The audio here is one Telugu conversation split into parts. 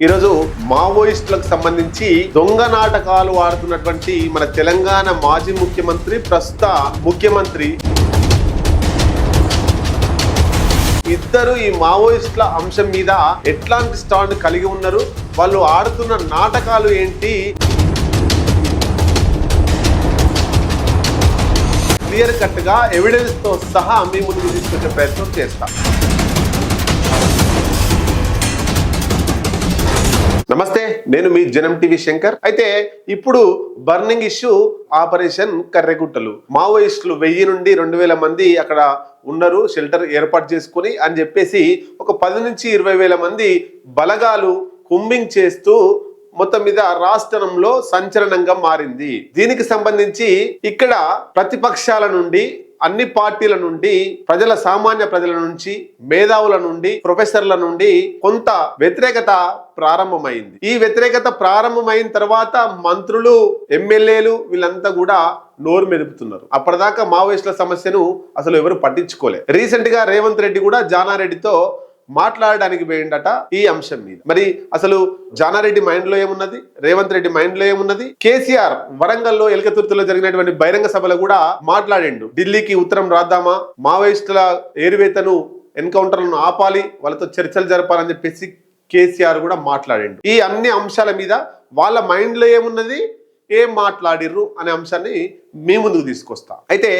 ఈరోజు మావోయిస్టులకు సంబంధించి దొంగ నాటకాలు ఆడుతున్నటువంటి మన తెలంగాణ మాజీ ముఖ్యమంత్రి ప్రస్తుత ముఖ్యమంత్రి. ఇద్దరు ఈ మావోయిస్టుల అంశం మీద ఎట్లాంటి స్టాండ్ కలిగి ఉన్నారు? వాళ్ళు ఆడుతున్న నాటకాలు ఏంటి? క్లియర్ కట్గా ఎవిడెన్స్తో సహా మీ ముందుకు తీసుకొచ్చే ప్రయత్నం చేస్తాం. నమస్తే నేను మీ జనం టీవీ శంకర్. అయితే ఇప్పుడు బర్నింగ్ ఇష్యూ ఆపరేషన్ కర్రెగుట్టలు మావోయిస్టులు వెయ్యి నుండి రెండు వేల మంది అక్కడ ఉన్నారు షెల్టర్ ఏర్పాటు చేసుకుని అని చెప్పేసి ఒక పది నుంచి ఇరవై వేల మంది బలగాలు కుంబింగ్ చేస్తూ మొత్తం మీద రాష్ట్రంలో సంచలనంగా మారింది. దీనికి సంబంధించి ఇక్కడ ప్రతిపక్షాల నుండి అన్ని పార్టీల నుండి ప్రజల సామాన్య ప్రజల నుంచి మేధావుల నుండి ప్రొఫెసర్ల నుండి కొంత వ్యతిరేకత ప్రారంభమైంది. ఈ వ్యతిరేకత ప్రారంభమైన తర్వాత మంత్రులు ఎమ్మెల్యేలు వీళ్ళంతా కూడా నోరు మెదుపుతున్నారు. అప్పటిదాకా మావోయిస్టుల సమస్యను అసలు ఎవరు పట్టించుకోలే. రీసెంట్గా రేవంత్ రెడ్డి కూడా జానారెడ్డితో మాట్లాడడానికి పోయిండట ఈ అంశం మీద. మరి అసలు జానారెడ్డి మైండ్లో ఏమున్నది? రేవంత్ రెడ్డి మైండ్లో ఏమున్నది? కేసీఆర్ వరంగల్లో ఎలకతుర్తిలో జరిగినటువంటి బహిరంగ సభలో కూడా మాట్లాడిండు. ఢిల్లీకి ఉత్తరం రాద్దామా? మావోయిస్టుల ఏరువేతను ఎన్కౌంటర్లను ఆపాలి వాళ్ళతో చర్చలు జరపాలని చెప్పేసి కేసీఆర్ కూడా మాట్లాడిండు. ఈ అన్ని అంశాల మీద వాళ్ళ మైండ్లో ఏమున్నది? ఏం మాట్లాడిర్రు అనే అంశాన్ని మీ ముందుకు తీసుకొస్తా. అయితే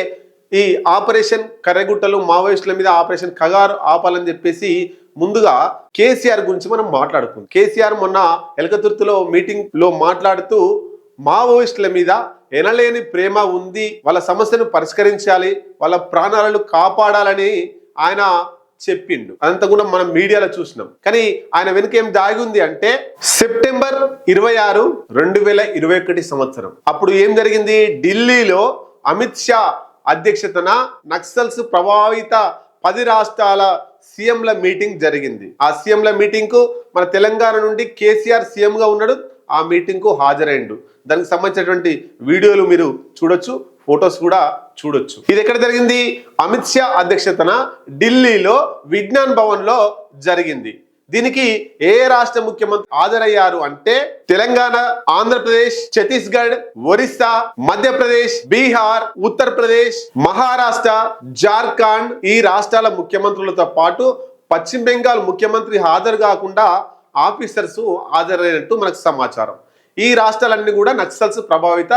ఈ ఆపరేషన్ కర్రగుట్టలు మావోయిస్టుల మీద ఆపరేషన్ కగారు ఆపాలని చెప్పేసి ముందుగా కేసీఆర్ గురించి మనం మాట్లాడుకుందాం. కేసీఆర్ మొన్న ఎలకతుర్తిలో మీటింగ్లో మాట్లాడుతూ మావోయిస్టుల మీద ఎనలేని ప్రేమ ఉంది వాళ్ళ సమస్యను పరిష్కరించాలి వాళ్ళ ప్రాణాలను కాపాడాలని ఆయన చెప్పిండు. అదంతా కూడా మనం మీడియాలో చూసినాం. కానీ ఆయన వెనుక ఏం దాగి ఉంది అంటే సెప్టెంబర్ ఇరవై ఆరు రెండు వేల ఇరవై ఒకటి సంవత్సరం. అప్పుడు ఏం జరిగింది? ఢిల్లీలో అమిత్ షా అధ్యక్షతన నక్సల్స్ ప్రభావిత పది రాష్ట్రాల సీఎంల మీటింగ్ జరిగింది. ఆ సీఎంల మీటింగ్కు మన తెలంగాణ నుండి కేసీఆర్ సీఎం గా ఉన్నాడు. ఆ మీటింగ్కు హాజరైండు. దానికి సంబంధించినటువంటి వీడియోలు మీరు చూడొచ్చు ఫొటోస్ కూడా చూడొచ్చు. ఇది ఎక్కడ జరిగింది? అమిత్ షా అధ్యక్షతన ఢిల్లీలో విజ్ఞాన్ భవన్లో జరిగింది. దీనికి ఏ రాష్ట్ర ముఖ్యమంత్రి హాజరయ్యారు అంటే తెలంగాణ ఆంధ్రప్రదేశ్ ఛత్తీస్గఢ్ ఒరిస్సా మధ్యప్రదేశ్ బీహార్ ఉత్తరప్రదేశ్ మహారాష్ట్ర జార్ఖండ్ ఈ రాష్ట్రాల ముఖ్యమంత్రులతో పాటు పశ్చిమ బెంగాల్ ముఖ్యమంత్రి హాజరు కాకుండా ఆఫీసర్స్ హాజరైనట్టు మనకు సమాచారం. ఈ రాష్ట్రాలన్నీ కూడా నక్సల్స్ ప్రభావిత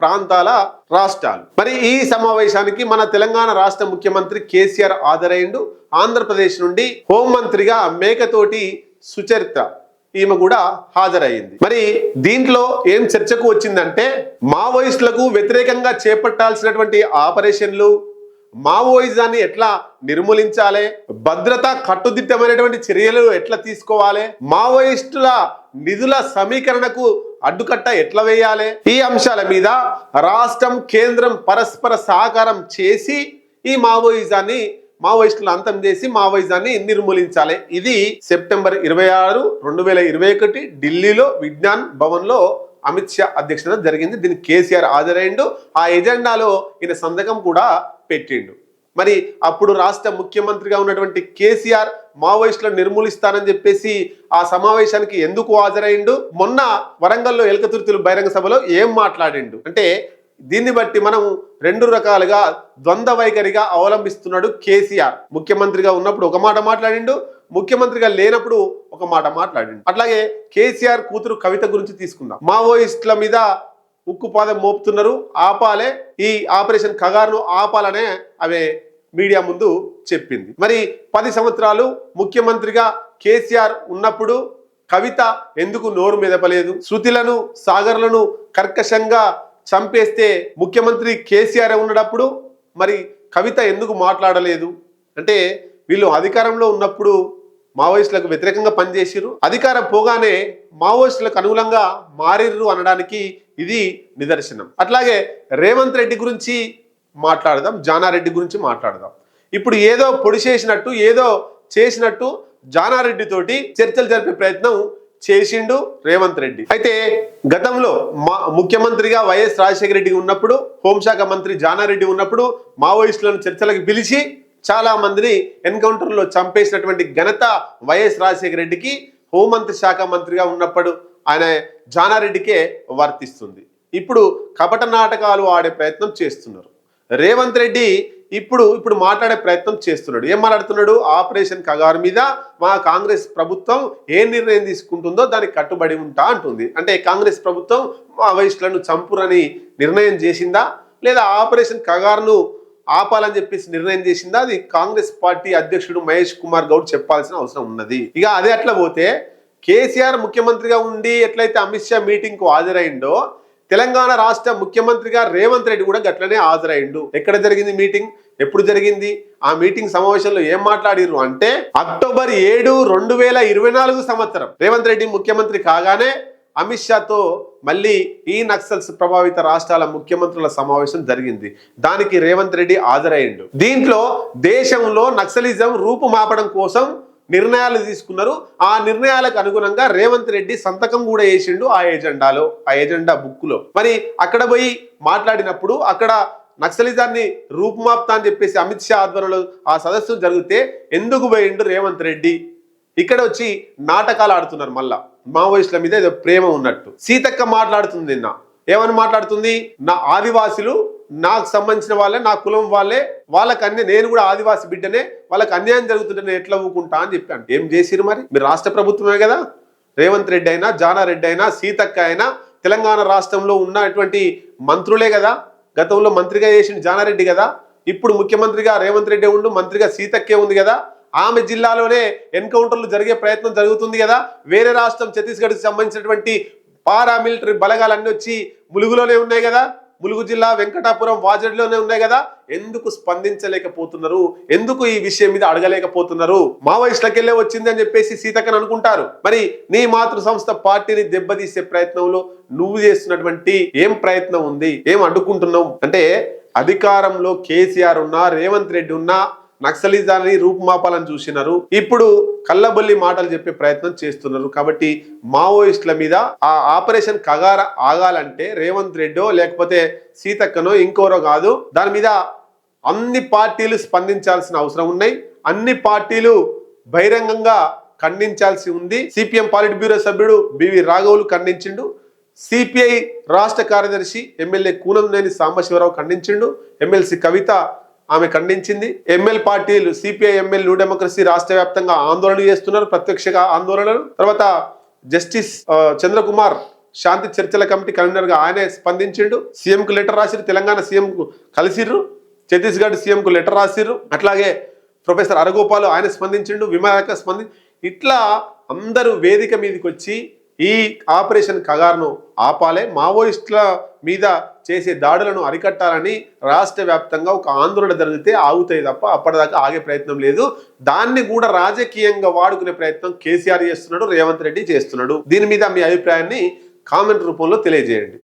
ప్రాంతాల రాష్ట్రాలు. మరి ఈ సమావేశానికి మన తెలంగాణ రాష్ట్ర ముఖ్యమంత్రి కేసీఆర్ హాజరైండు ఆంధ్రప్రదేశ్ నుండి హోంమంత్రిగా మేకతోటి సుచరిత ఈమె కూడా హాజరయ్యింది. మరి దీంట్లో ఏం చర్చకు వచ్చిందంటే మావోయిస్టులకు వ్యతిరేకంగా చేపట్టాల్సినటువంటి ఆపరేషన్లు మావోయిజాన్ని ఎట్లా నిర్మూలించాలి భద్రత కట్టుదిట్టమైనటువంటి చర్యలు ఎట్లా తీసుకోవాలి మావోయిస్టుల నిధుల సమీకరణకు అడ్డుకట్ట ఎట్లా వేయాలి? ఈ అంశాల మీద రాష్ట్రం కేంద్రం పరస్పర సహకారం చేసి ఈ మావోయిజాన్ని మావోయిస్టులను అంతం చేసి మావోయిజాన్ని నిర్మూలించాలి. ఇది సెప్టెంబర్ ఇరవై ఆరు రెండు వేల ఇరవై ఒకటి ఢిల్లీలో విజ్ఞాన్ భవన్లో అమిత్ షా అధ్యక్షత జరిగింది. దీనికి కేసీఆర్ హాజరైండు ఆ ఎజెండాలో ఈయన సంతకం కూడా పెట్టిండు. మరి అప్పుడు రాష్ట్ర ముఖ్యమంత్రిగా ఉన్నటువంటి కేసీఆర్ మావోయిస్టులను నిర్మూలిస్తానని చెప్పేసి ఆ సమావేశానికి ఎందుకు హాజరైండు? మొన్న వరంగల్లో ఎలకతుర్తులు బహిరంగ సభలో ఏం మాట్లాడిండు? అంటే దీన్ని బట్టి మనం రెండు రకాలుగా ద్వంద్వ వైఖరిగా అవలంబిస్తున్నాడు కేసీఆర్. ముఖ్యమంత్రిగా ఉన్నప్పుడు ఒక మాట మాట్లాడిండు ముఖ్యమంత్రిగా లేనప్పుడు ఒక మాట మాట్లాడిండు. అట్లాగే కేసీఆర్ కూతురు కవిత గురించి తీసుకుందాం. మావోయిస్టుల మీద ఉక్కుపాదం మోపుతున్నారు ఆపాలే. ఈ ఆపరేషన్ కగారును ఆపాలనే అవే మీడియా ముందు చెప్పింది. మరి పది సంవత్సరాలు ముఖ్యమంత్రిగా కేసీఆర్ ఉన్నప్పుడు కవిత ఎందుకు నోరు మెదపలేదు? శృతిలను సాగర్లను కర్కశంగా చంపేస్తే ముఖ్యమంత్రి కేసీఆర్ ఉన్నప్పుడు మరి కవిత ఎందుకు మాట్లాడలేదు? అంటే వీళ్ళు అధికారంలో ఉన్నప్పుడు మావోయిస్టులకు వ్యతిరేకంగా పనిచేసిరు అధికారం పోగానే మావోయిస్టులకు అనుగుణంగా మారిర్రు అనడానికి ఇది నిదర్శనం. అట్లాగే రేవంత్ రెడ్డి గురించి మాట్లాడదాం జానారెడ్డి గురించి మాట్లాడదాం. ఇప్పుడు ఏదో పొడి చేసినట్టు ఏదో చేసినట్టు జానారెడ్డి తోటి చర్చలు జరిపే ప్రయత్నం చేసిండు రేవంత్ రెడ్డి. అయితే గతంలో మా ముఖ్యమంత్రిగా వైఎస్ రాజశేఖర రెడ్డి ఉన్నప్పుడు హోంశాఖ మంత్రి జానారెడ్డి ఉన్నప్పుడు మావోయిస్టులను చర్చలకు పిలిచి చాలా మందిని ఎన్కౌంటర్లో చంపేసినటువంటి ఘనత వైఎస్ రాజశేఖర రెడ్డికి హోంమంత్రి శాఖ మంత్రిగా ఉన్నప్పుడు ఆయన జానారెడ్డికే వర్తిస్తుంది. ఇప్పుడు కపట నాటకాలు ఆడే ప్రయత్నం చేస్తున్నారు. రేవంత్ రెడ్డి ఇప్పుడు ఇప్పుడు మాట్లాడే ప్రయత్నం చేస్తున్నాడు. ఏం మాట్లాడుతున్నాడు? ఆపరేషన్ కగారు మీద మా కాంగ్రెస్ ప్రభుత్వం ఏ నిర్ణయం తీసుకుంటుందో దానికి కట్టుబడి ఉంటా అంటుంది. అంటే కాంగ్రెస్ ప్రభుత్వం మావోయిస్టులను చంపురని నిర్ణయం చేసిందా? లేదా ఆపరేషన్ కగారును ఆపాలని చెప్పేసి నిర్ణయం చేసిందా? అది కాంగ్రెస్ పార్టీ అధ్యక్షుడు మహేష్ కుమార్ గౌడ్ చెప్పాల్సిన అవసరం ఉన్నది. ఇక అదే అట్లా పోతే కేసీఆర్ ముఖ్యమంత్రిగా ఉండి ఎట్లయితే అమిత్ షా మీటింగ్కు హాజరైండో తెలంగాణ రాష్ట్ర ముఖ్యమంత్రిగా రేవంత్ రెడ్డి కూడా గట్లనే హాజరైండు ఎక్కడ జరిగింది మీటింగ్? ఎప్పుడు జరిగింది? ఆ మీటింగ్ సమావేశంలో ఏం మాట్లాడిర్రు అంటే అక్టోబర్ ఏడు రెండు వేల ఇరవై నాలుగు సంవత్సరం రేవంత్ రెడ్డి ముఖ్యమంత్రి కాగానే అమిత్ షాతో మళ్ళీ ఈ నక్సల్స్ ప్రభావిత రాష్ట్రాల ముఖ్యమంత్రుల సమావేశం జరిగింది. దానికి రేవంత్ రెడ్డి హాజరయ్యిండు. దీంట్లో దేశంలో నక్సలిజం రూపుమాపడం కోసం నిర్ణయాలు తీసుకున్నారు. ఆ నిర్ణయాలకు అనుగుణంగా రేవంత్ రెడ్డి సంతకం కూడా వేసిండు ఆ ఎజెండాలో ఆ ఎజెండా బుక్లో మరి అక్కడ పోయి మాట్లాడినప్పుడు అక్కడ నక్సలిజాన్ని రూపుమాప్తా అని చెప్పేసి అమిత్ షా ఆధ్వర్యంలో ఆ సదస్సు జరిగితే ఎందుకు పోయిండు రేవంత్ రెడ్డి? ఇక్కడ వచ్చి నాటకాలు ఆడుతున్నారు మళ్ళా. మావోయిస్టుల మీద ఏదో ప్రేమ ఉన్నట్టు. సీతక్క మాట్లాడుతుంది నిన్న. ఏమని మాట్లాడుతుంది? నా ఆదివాసులు నాకు సంబంధించిన వాళ్ళే నా కులం వాళ్ళే వాళ్ళకి అన్ని నేను కూడా ఆదివాసి బిడ్డనే వాళ్ళకి అన్యాయం జరుగుతుంటే నేను ఎట్లా ఊకుంటా అని చెప్పాను. ఏం చేసిరు మరి? మీరు రాష్ట్ర ప్రభుత్వమే కదా? రేవంత్ రెడ్డి అయినా జానారెడ్డి అయినా సీతక్క అయినా తెలంగాణ రాష్ట్రంలో ఉన్నటువంటి మంత్రులే కదా? గతంలో మంత్రిగా చేసిన జానారెడ్డి కదా? ఇప్పుడు ముఖ్యమంత్రిగా రేవంత్ రెడ్డి ఉండు మంత్రిగా సీతక్కే ఉంది కదా? ఆమె జిల్లాలోనే ఎన్కౌంటర్లు జరిగే ప్రయత్నం జరుగుతుంది కదా? వేరే రాష్ట్రం ఛత్తీస్గఢ్కి సంబంధించినటువంటి పారామిలిటరీ బలగాలన్నీ వచ్చి ములుగులోనే ఉన్నాయి కదా? ములుగు జిల్లా వెంకటాపురం వాజడిలోనే ఉన్నాయి కదా? ఎందుకు స్పందించలేకపోతున్నారు? ఎందుకు ఈ విషయం మీద అడగలేకపోతున్నారు? మావోయిస్టులకెళ్ళే వచ్చింది అని చెప్పేసి సీతక్కని అనుకుంటారు. మరి నీ మాతృ సంస్థ పార్టీని దెబ్బతీసే ప్రయత్నంలో నువ్వు చేస్తున్నటువంటి ఏం ప్రయత్నం ఉంది? ఏం అడ్డుకుంటున్నావు? అంటే అధికారంలో కేసీఆర్ ఉన్నా రేవంత్ రెడ్డి ఉన్నా నక్సలిజాన్ని రూపుమాపాలని చూసినారు. ఇప్పుడు కళ్ళబొల్లి మాటలు చెప్పే ప్రయత్నం చేస్తున్నారు. కాబట్టి మావోయిస్టుల మీద ఆ ఆపరేషన్ కగార ఆగాలంటే రేవంత్ రెడ్డో లేకపోతే సీతక్కనో ఇంకోరో కాదు దాని మీద అన్ని పార్టీలు స్పందించాల్సిన అవసరం ఉన్నాయి. అన్ని పార్టీలు బహిరంగంగా ఖండించాల్సి ఉంది. సిపిఎం పాలిట్ బ్యూరో సభ్యుడు బివి రాఘవులు ఖండించిండు. సిపిఐ రాష్ట్ర కార్యదర్శి ఎమ్మెల్యే కూనంనేని సాంబశివరావు ఖండించిండు. ఎమ్మెల్సీ కవిత ఆమె ఖండించింది. ఎంఎల్ పార్టీలు సిపిఐ ఎంఎల్ న్యూ డెమోక్రసీ రాష్ట్ర వ్యాప్తంగా ఆందోళన చేస్తున్నారు. ప్రత్యక్షగా ఆందోళనలు. తర్వాత జస్టిస్ చంద్రకుమార్ శాంతి చర్చల కమిటీ కన్వీనర్గా ఆయనే స్పందించిండు. సీఎంకు లెటర్ రాసిరు. తెలంగాణ సీఎంకు కలిసిర్రు. ఛత్తీస్గఢ్ సీఎంకు లెటర్ రాసిర్రు. అట్లాగే ప్రొఫెసర్ అరగోపాల్ ఆయన స్పందించిండు. విమానాక స్పంది ఇట్లా అందరూ వేదిక మీదకి వచ్చి ఈ ఆపరేషన్ కగార్ను ఆపాలే. మావోయిస్టుల మీద చేసే దాడులను అరికట్టాలని రాష్ట్ర వ్యాప్తంగా ఒక ఆందోళన జరిగితే ఆగుతాయి తప్ప అప్పటిదాకా ఆగే ప్రయత్నం లేదు. దాన్ని కూడా రాజకీయంగా వాడుకునే ప్రయత్నం కేసీఆర్ చేస్తున్నాడు రేవంత్ రెడ్డి చేస్తున్నాడు. దీని మీద మీ అభిప్రాయాన్ని కామెంట్ రూపంలో తెలియజేయండి.